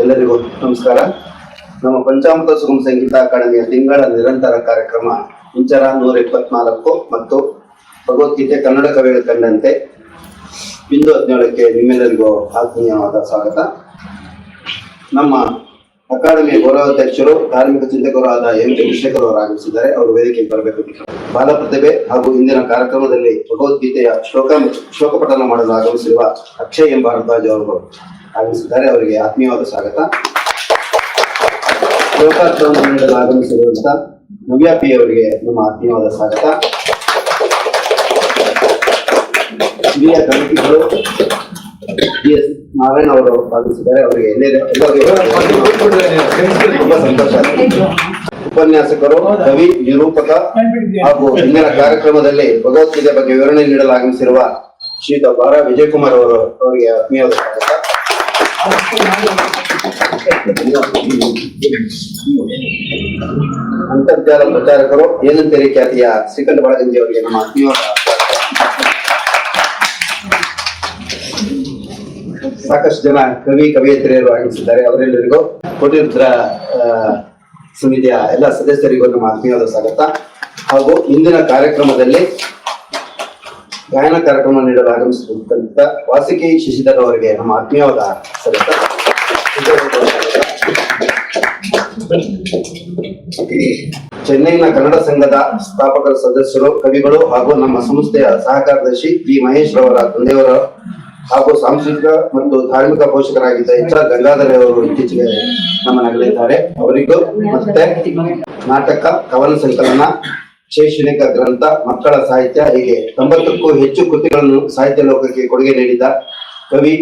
ಎಲ್ಲರಿಗೂ ನಮಸ್ಕಾರ. ನಮ್ಮ ಪಂಚಾಮೃತ ಸುಗಮ ಸಂಗೀತ ಅಕಾಡೆಮಿಯ ತಿಂಗಳ ನಿರಂತರ ಕಾರ್ಯಕ್ರಮ ಇಂಚರ ನೂರ ಇಪ್ಪತ್ನಾಲ್ಕು ಮತ್ತು ಭಗವದ್ಗೀತೆ ಕನ್ನಡ ಕವಿಗಳ ಕಂಡಂತೆ ಬಿಂದು ಹದಿನೇಳಕ್ಕೆ ನಿಮ್ಮೆಲ್ಲರಿಗೂ ಆತ್ಮೀಯವಾದ ಸ್ವಾಗತ. ನಮ್ಮ ಅಕಾಡೆಮಿಯ ಗೌರವಾಧ್ಯಕ್ಷರು ಧಾರ್ಮಿಕ ಚಿಂತಕರು ಆದ ಎಂ ಚಂದ್ರಶೇಖರ್ ಅವರು ಆಗಮಿಸಿದ್ದಾರೆ. ಅವರು ವೇದಿಕೆಗೆ ಬರಬೇಕು. ಬಾಲ ಪ್ರತಿಭೆ ಹಾಗೂ ಇಂದಿನ ಕಾರ್ಯಕ್ರಮದಲ್ಲಿ ಭಗವದ್ಗೀತೆಯ ಶ್ಲೋಕ ಶ್ಲೋಕ ಪಠನ ಮಾಡಲು ಆಗಮಿಸಿರುವ ಅಕ್ಷಯ್ ಎಂ ಭಾರದ್ವಾಜ್ ಅವರು. ಆಗಮಿಸಿದ್ದಾರೆ ಅವರಿಗೆ ಆತ್ಮೀಯವಾದ ಸ್ವಾಗತ. ಶ್ಲೋಕಾರ್ಥವನ್ನು ನೀಡಲು ಆಗಮಿಸಿರುವಂತ ನವ್ಯಾಪಿ ಅವರಿಗೆ ನಮ್ಮ ಆತ್ಮೀಯವಾದ ಸ್ವಾಗತ. ಹಿರಿಯ ಕಮಿಟಿಗಳು ಡಿ ಎಸ್ ನಾರಾಯಣ ಅವರು ಭಾಗವಹಿಸಿದ್ದಾರೆ. ಅವರಿಗೆ ಉಪನ್ಯಾಸಕರು, ಕವಿ, ನಿರೂಪಕ ಹಾಗೂ ಇಂದಿನ ಕಾರ್ಯಕ್ರಮದಲ್ಲಿ ಭಗವದ್ಗೀತೆ ಬಗ್ಗೆ ವಿವರಣೆ ನೀಡಲು ಆಗಮಿಸಿರುವ ಶ್ರೀ ಬಾರ ವಿಜಯಕುಮಾರ್ ಅವರು ಅವರಿಗೆ ಆತ್ಮೀಯವಾದ ಸ್ವಾಗತ. ಅಂತರ್ಜಾಲ ಪ್ರಚಾರಕರು ಏನಂತೇರಿ ಖ್ಯಾತಿಯ ಶ್ರೀಕಂಠ ಬಾಳಗಂಜಿ ಅವರಿಗೆ ನಮ್ಮ ಆತ್ಮೀಯವಾದ. ಸಾಕಷ್ಟು ಜನ ಕವಿ ಕವಿಯತ್ರಿಯರು ಆಗಿಸಿದ್ದಾರೆ ಅವರೆಲ್ಲರಿಗೂ ಕೋಟಿರುದ್ರ ಸಮಿತಿಯ ಎಲ್ಲ ಸದಸ್ಯರಿಗೂ ನಮ್ಮ ಆತ್ಮೀಯವಾದ ಸ್ವಾಗತ ಹಾಗೂ ಇಂದಿನ ಕಾರ್ಯಕ್ರಮದಲ್ಲಿ ಗಾಯನ ಕಾರ್ಯಕ್ರಮ ನೀಡಲು ಆಗಮಿಸಿರುವಂತ ವಾಸಿಕಿ ಶಶಿಧರ್ ಅವರಿಗೆ ನಮ್ಮ ಆತ್ಮೀಯವಾದ ಚೆನ್ನೈನ ಕನ್ನಡ ಸಂಘದ ಸ್ಥಾಪಕ ಸದಸ್ಯರು, ಕವಿಗಳು ಹಾಗೂ ನಮ್ಮ ಸಂಸ್ಥೆಯ ಸಹ ಕಾರ್ಯದರ್ಶಿ ಬಿ ಮಹೇಶ್ ರವರ ತಂದೆಯವರ ಹಾಗೂ ಸಾಂಸ್ಕೃತಿಕ ಮತ್ತು ಧಾರ್ಮಿಕ ಪೋಷಕರಾಗಿದ್ದ ಎಚ್ ಆರ್ ಗಂಗಾಧರ ಅವರು ಇತ್ತೀಚೆಗೆ ನಮ್ಮನ್ನಗಲಿದ್ದಾರೆ ಅವರಿಗೂ ಮತ್ತೆ ನಾಟಕ, ಕವನ ಸಂಕಲನ ಶೈಕ್ಷಣಿಕ ಗ್ರಂಥ ಮಕ್ಕಳ ಸಾಹಿತ್ಯ ಹೀಗೆ ತೊಂಬತ್ತಕ್ಕೂ ಹೆಚ್ಚು ಕೃತಿಗಳನ್ನು ಸಾಹಿತ್ಯ ಲೋಕಕ್ಕೆ ಕೊಡುಗೆ ನೀಡಿದ ಕವಿ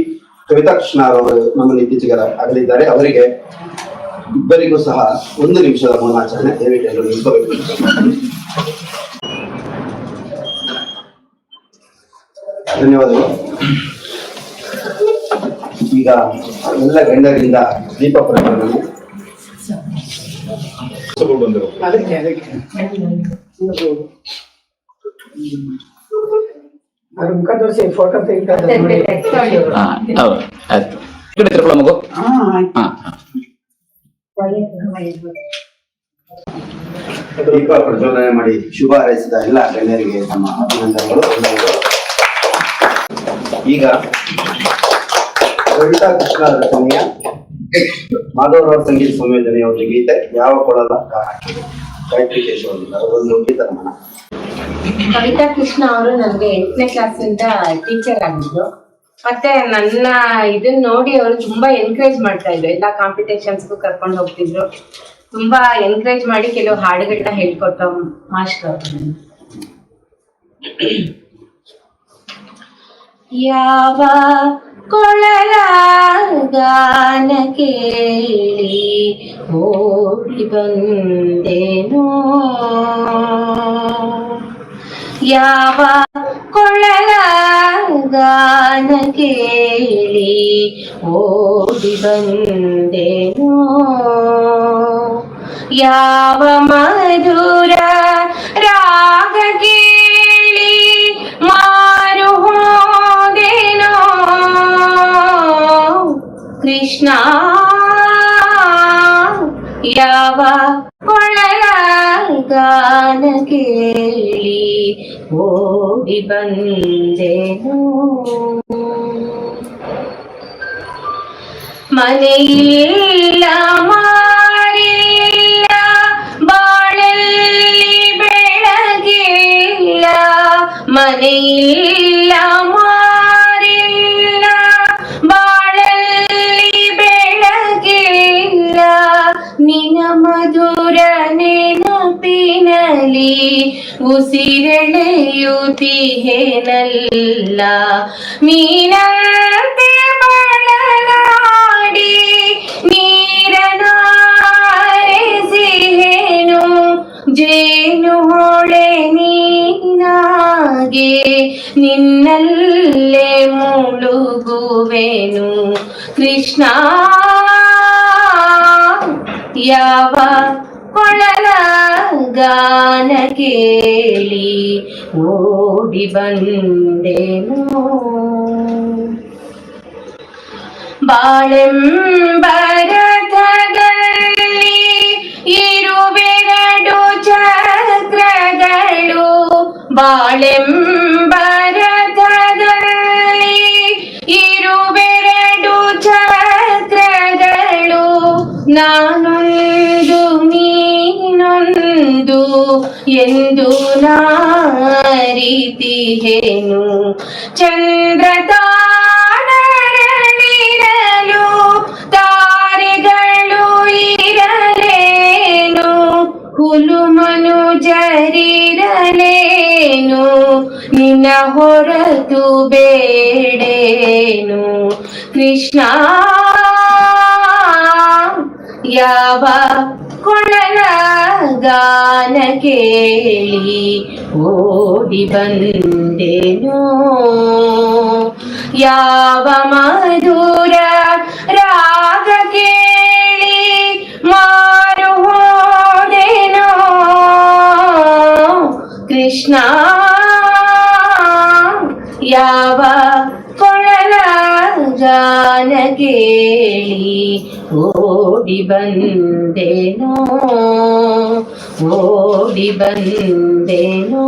ಕವಿತಾ ಕೃಷ್ಣ ಅವರು ನಮ್ಮನ್ನು ಇತ್ತೀಚೆಗೆ ಅಗಲಿದ್ದಾರೆ ಅವರಿಗೆ ಇಬ್ಬರಿಗೂ ಸಹ ಒಂದು ನಿಮಿಷದ ಮೌನಾಚರಣೆ ದಯವಿಟ್ಟು ಧನ್ಯವಾದಗಳು. ಈಗ ಎಲ್ಲ ಗಂಡರಿಂದ ದೀಪ ಪ್ರಜ್ವಲನೆ. ಮುಖ ತೋರಿಸಿ ಫೋಟೋ ಹೌದು. ದೀಪ ಪ್ರಜ್ವಲನೆ ಮಾಡಿ ಶುಭ ಹಾರೈಸಿದ ಎಲ್ಲ ಗಣ್ಯರಿಗೆ ನಮ್ಮ ಅಭಿನಂದನೆಗಳು. ಈಗ ಕವಿತಾ ಕೃಷ್ಣ ರಚನೆಯ ಮಾಧವರಾವ್ ಸಂಗೀತ ಸಂಯೋಜನೆಯ ಒಂದು ಗೀತೆ ಯಾವ ಕೊಡಲ ಕವಿತಾ ಕೃಷ್ಣ ಅವರು ನನ್ಗೆ ಎಂಟನೇ ಇಂದ ಟೀಚರ್ ಆಗಿದ್ರು. ಮತ್ತೆ ನನ್ನ ಇದನ್ನ ನೋಡಿ ಅವರು ತುಂಬಾ ಎನ್ಕರೇಜ್ ಮಾಡ್ತಾ ಇದ್ರು. ಎಲ್ಲಾ ಕಾಂಪಿಟೇಷನ್ಸ್ಗೂ ಕರ್ಕೊಂಡು ಹೋಗ್ತಿದ್ರು. ತುಂಬಾ ಎನ್ಕರೇಜ್ ಮಾಡಿ ಕೆಲವು ಹಾಡುಗಳನ್ನ ಹೇಳ್ಕೊಟ್ಟ ಮಾಸ್ಟರ್ ಅವರು ಯಾವ ಕೊಳಲ ಗಾನ ಕೇಳಿ ಓಡಿ ಬಂದೆನೋ ಯಾವ ಕೊಳಲ ಗಾನ ಕೇಳಿ ಓಡಿ ಬಂದೆನೋ ಯಾವ ಮಧುರ ಯಾವ ಕೊಳಲ ಗಾನ ಕೇಳಿ ಓಡಿ ಬಂದೆನು ಮನೆಯಿಲ್ಲ ಮಾರಿಲ್ಲ ಬಾಳಲ್ಲಿ ಬೆಳಗಿಲ್ಲ ಮನೆಯಿಲ್ಲ ಉಸಿರೆಳೆಯುತ್ತಿಹೇನಲ್ಲ ಮೀನಂತೆ ಬಳಲಾಡಿ ನೀರನಾರೆಸಿಹೇನು ಜೇನು ಹೊಳೆ ನೀನಾಗೆ ನಿನ್ನಲ್ಲೇ ಮುಳುಗುವೆನು ಕೃಷ್ಣ ಯಾವ ಕೊಳಲ ಗಾನ ಕೇಳಿ ಓಡಿ ಬಂದೆನು. ಬಾಳೆಂಬರಥದಲ್ಲಿ ಇರುವೆರಡು ಚಕ್ರಗಳು. ಬಾಳೆಂಬರಥದಲ್ಲಿ ಇರುವೆರಡು ಚಕ್ರಗಳು. ನಾನೊಂದು ಎಂದು ನಾರಿತಿಹೇನು ಚಂದ್ರ ತಾರಲಿರಲು ತಾರೆಗಳು ಇರಲೇನು. ಹುಲು ಮನುಜರಿರಲೇನು ನಿನ್ನ ಹೊರತು ಬೇಡೇನು. ಕೃಷ್ಣ ಯಾವ ಕೊಳಲ ಗಾನ ಕೇಳಿ ಓಡಿ ಬಂದೆನು ಯಾವ ಮಧುರ ರಾಗ ಕೇಳಿ ಮಾರು ಹೋದೆನೋ ಕೃಷ್ಣ ಯಾವ ಕೊಳಲ ಜಾನ ಕೇಳಿ ಓಡಿ ಬಂದೇನೋ? ಓಡಿ ಬಂದೇನೋ?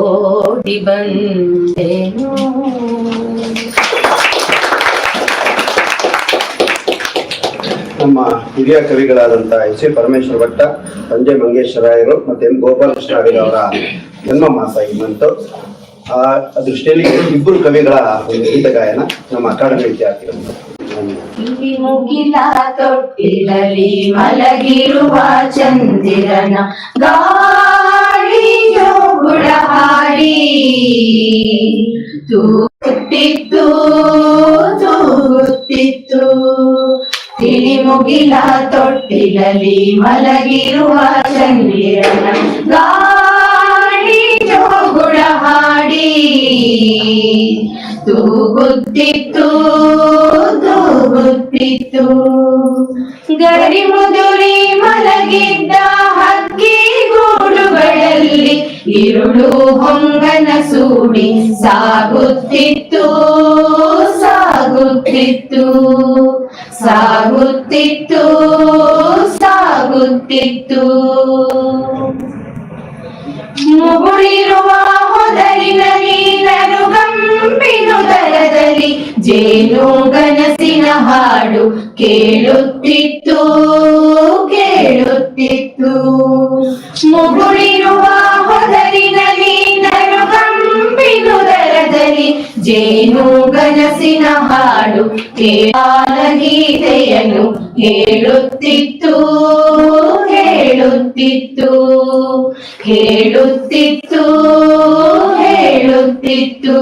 ಓಡಿ ಬಂದೇನೋ? ನಮ್ಮ ಹಿರಿಯ ಕವಿಗಳಾದಂತಹ ಎಸ್ ಎ ಪರಮೇಶ್ವರ ಭಟ್ಟ ಸಂಜಯ್ ಮಂಗೇಶ್ವರಾಯರು ಮತ್ತೆ ಎಂ ಗೋಪಾಲಕೃಷ್ಣ ಅವರ ಜನ್ಮ ಮಾಸ ಬಂತು. ಆ ದೃಷ್ಟಿಯಲ್ಲಿ ಇಬ್ಬರು ಕವಿಗಳ ಒಂದು ಗೀತ ಗಾಯನ ನಮ್ಮ ಅಕಾಡೆಮಿ ವಿದ್ಯಾರ್ಥಿಗಳು ಮುಗಿಲ ತೊಟ್ಟಿಲಲ್ಲಿ ಮಲಗಿರುವ ಚಂದಿರನ ಗಾಳಿಯೋ ಜೋಗುಳ ಹಾಡಿ. ತೂಗುತ್ತಿತ್ತು ತೂಗುತ್ತಿತ್ತು ತಿಳಿ ಮುಗಿಲ ತೊಟ್ಟಿಲಲ್ಲಿ ಮಲಗಿರುವ ಚಂದಿರನ ಗಾಳಿಯೋ ಜೋಗುಳ ಹಾಡಿ. ತೂಗುತ್ತಿತ್ತು ತೂಗುತ್ತಿತ್ತು ಗರಿ ಮುದುರಿ ಮಲಗಿದ್ದ ಹಕ್ಕಿ ಗೂಡುಗಳಲ್ಲಿ ಇರುಳು ಹೊಂಗನ ಸೂಡಿ ಸಾಗುತ್ತಿತ್ತು ಸಾಗುತ್ತಿತ್ತು ಸಾಗುತ್ತಿತ್ತು ಸಾಗುತ್ತಿತ್ತು. ಮುಗುಳಿರುವ ಹೊದಲಿನಲ್ಲಿ ನೀನರು ಗಂಪಿನು ದರದಲ್ಲಿ ಜೇನು ಗನಸಿನ ಹಾಡು ಕೇಳುತ್ತಿತ್ತು ಕೇಳುತ್ತಿತ್ತು. ಮುಗುಳಿರುವ ಹೊದಲಿನಲ್ಲಿ ನೀನರು ಕಂಬಿನುದರದಲ್ಲಿ ಜೇನು ಗನಸಿನ ಹಾಡು ಕೇಳ ಗೀತೆಯನ್ನು ಹೇಳುತ್ತಿತ್ತು ಹೇಳುತ್ತಿತ್ತು ಹೇಳುತ್ತಿತ್ತು.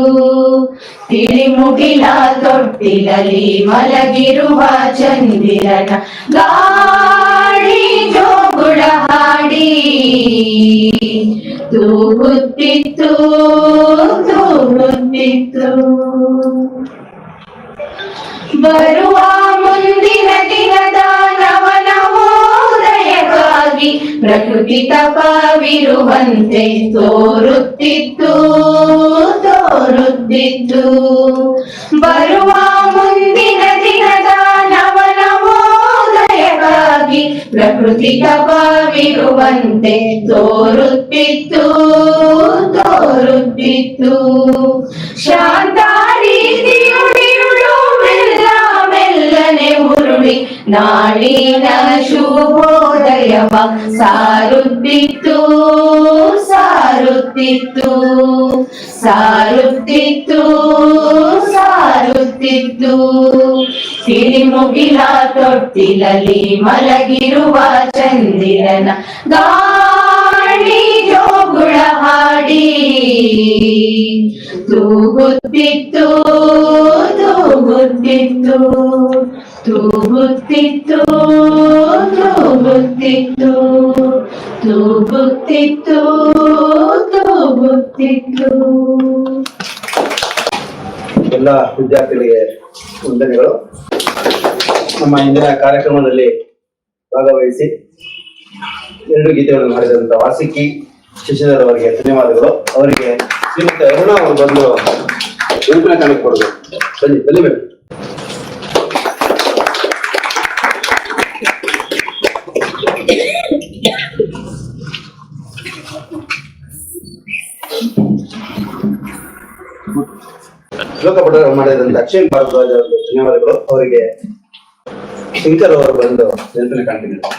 ತಿಳಿ ಮುಗಿಲ ತೊಟ್ಟಿಲಲ್ಲಿ ಮಲಗಿರುವ ಚಂದಿರನ ಗಾಳಿ ಜೋಗುಳ ಹಾಡಿ. ತೂಗುತ್ತಿತ್ತು ತೂಗುತ್ತಿತ್ತು. ಬರುವ ಮುಂದಿನ ದಿನದ ನವನವೋದಯಕ್ಕಾಗಿ ಪ್ರಕೃತಿ ತಪವಿರುವಂತೆ ತೋರುತ್ತಿತ್ತು ತೋರುತ್ತಿತ್ತು. ಬರುವ ಮುಂದಿನ ದಿನದ ನವನವೋದಯವಾಗಿ ಪ್ರಕೃತಿ ತಪವಿರುವಂತೆ ತೋರುತ್ತಿತ್ತು. ತೋರುತ್ತಿತ್ತು ಶಾಂತ ಉರುಳಿ ನಾಳಿನ ಶುಭೋದಯವ ಸಾರುತ್ತಿತ್ತು ಸಾರುತ್ತಿತ್ತು ಸಾರುತ್ತಿತ್ತು ಸಾರುತ್ತಿತ್ತು ಸಿರಿಮುಗಿಲ ತೊಟ್ಟಿಲಲ್ಲಿ ಮಲಗಿರುವ ಚಂದಿರನ ಗಾಳಿ ಜೋಗುಳ ಹಾಡಿ ತೂಗುತ್ತಿತ್ತು ತೂಗುತ್ತಿತ್ತು ತೂಗುತ್ತಿತ್ತು ತೂಗುತ್ತಿತ್ತು ಎಲ್ಲ ವಿದ್ಯಾರ್ಥಿಗಳಿಗೆ ವಂದನೆಗಳು. ನಮ್ಮ ಇಂದಿನ ಕಾರ್ಯಕ್ರಮದಲ್ಲಿ ಭಾಗವಹಿಸಿ ಎರಡು ಗೀತೆಗಳನ್ನು ಮಾಡಿದಂತ ವಾಸಿಕಿ ಶಶಿಧರ್ ಅವರಿಗೆ ಧನ್ಯವಾದಗಳು. ಅವರಿಗೆ ಶ್ರೀಮತಿ ಅರುಣ ಅವರು ಬಂದು ಗುಂಪಿನ ಕಾಣಿಕೆ ಕೊಡಬೇಕು ಬನ್ನಿ ಬನ್ನಿ ಶ್ಲೋಕ ಪಠ ಮಾಡಿದಂತ ಅಕ್ಷಯ್ ಭಾರದ್ವಾಜ್ ಅವರಿಗೆ ಧನ್ಯವಾದಗಳು ಅವರಿಗೆ ಶಂಕರ್ ಅವರು ಬಂದು ನೆನಪಿನ ಕಾಣ್ತಿದ್ದಾರೆ.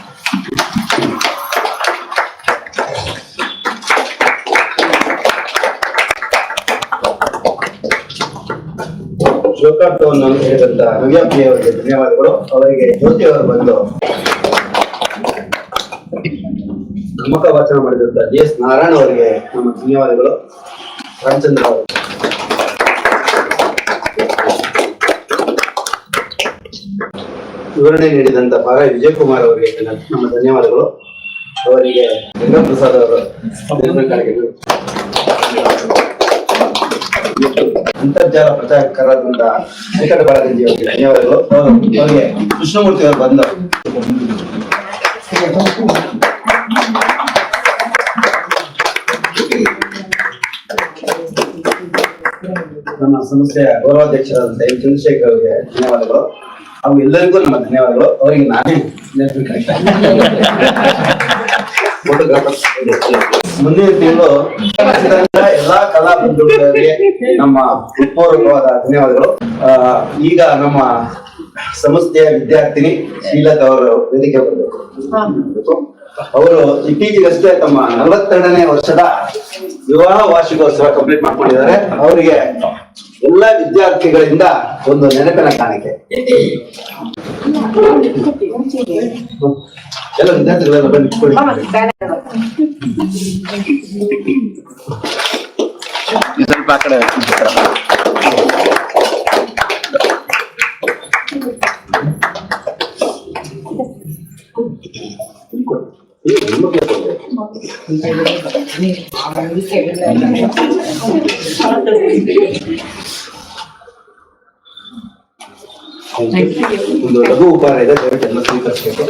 ಶ್ಲೋಕಾರ್ಥವನ್ನು ಹೇಳಿದಂತ ನವ್ಯಾಪ್ತಿ ಅವರಿಗೆ ಧನ್ಯವಾದಗಳು. ಅವರಿಗೆ ಜ್ಯೋತಿ ಅವರು ಬಂದು ಗಮಕ ವಾಚನ ಮಾಡಿದಂತ ಜಿ ಎಸ್ ನಾರಾಯಣ ಅವರಿಗೆ ನಮ್ಮ ಧನ್ಯವಾದಗಳು. ರಾಮಚಂದ್ರ ಅವರು. ವಿವರಣೆ ನೀಡಿದಂತ ಭಾಗ ವಿಜಯಕುಮಾರ್ ಅವರಿಗೆ ನಮ್ಮ ಧನ್ಯವಾದಗಳು. ಅವರಿಗೆ ಗಂಗಾಪ್ರಸಾದ್ ಅವರು. ಅಂತರ್ಜಾಲ ಪ್ರಚಾರಕರಾದಂತಹ ವೆಂಕಟ ಬಾಲಗಂಜಿ ಅವರಿಗೆ ಧನ್ಯವಾದಗಳು. ಅವರಿಗೆ ಕೃಷ್ಣಮೂರ್ತಿ ಅವರು ಬಂದು ಸಂಸ್ಥೆಯ ಗೌರವಾಧ್ಯಕ್ಷರಾದಂತಹ ಚಂದ್ರಶೇಖರ್ ಅವರಿಗೆ ಧನ್ಯವಾದಗಳು. ಹಾಗೂ ಎಲ್ಲರಿಗೂ ನಮ್ಮ ಧನ್ಯವಾದಗಳು. ಅವರಿಗೆ ನಾನೇ. ಮುಂದಿನ ತಿಂಗಳು ಎಲ್ಲಾ ಕಲಾ ಬಂಧುಗಳಿಗೆ ನಮ್ಮ ಪೂರ್ವಕವಾದ ಧನ್ಯವಾದಗಳು. ಈಗ ನಮ್ಮ ಸಂಸ್ಥೆಯ ವಿದ್ಯಾರ್ಥಿನಿ ಶ್ರೀಲತಾ ಅವರು ವೇದಿಕೆ ಬರಬೇಕು ಅವರು ಇತ್ತೀಚೆಗಷ್ಟೇ ತಮ್ಮ ನಲವತ್ತೆರಡನೇ ವರ್ಷದ ವಿವಾಹ ವಾರ್ಷಿಕೋತ್ಸವ ಕಂಪ್ಲೀಟ್ ಮಾಡ್ಕೊಂಡಿದ್ದಾರೆ. ಅವರಿಗೆ ಎಲ್ಲ ವಿದ್ಯಾರ್ಥಿಗಳಿಂದ ಒಂದು ನೆನಪಿನ ಕಾಣಿಕೆ ಎಲ್ಲ ವಿದ್ಯಾರ್ಥಿಗಳೆಲ್ಲ ಬಂದು ಇಟ್ಕೊಳ್ಳಿ. ನೀವು ಸ್ವಲ್ಪ ಆ ಕಡೆ ಈ ಹೆಣ್ಮಕ್ಳು ಕೊಡ್ಬೇಕು. ಒಂದು ಲಘು ಉಪಹಾರ ಇದೆ ದಯವಿಟ್ಟು ಎಲ್ಲ ಸ್ವೀಕರಿಸಬೇಕು.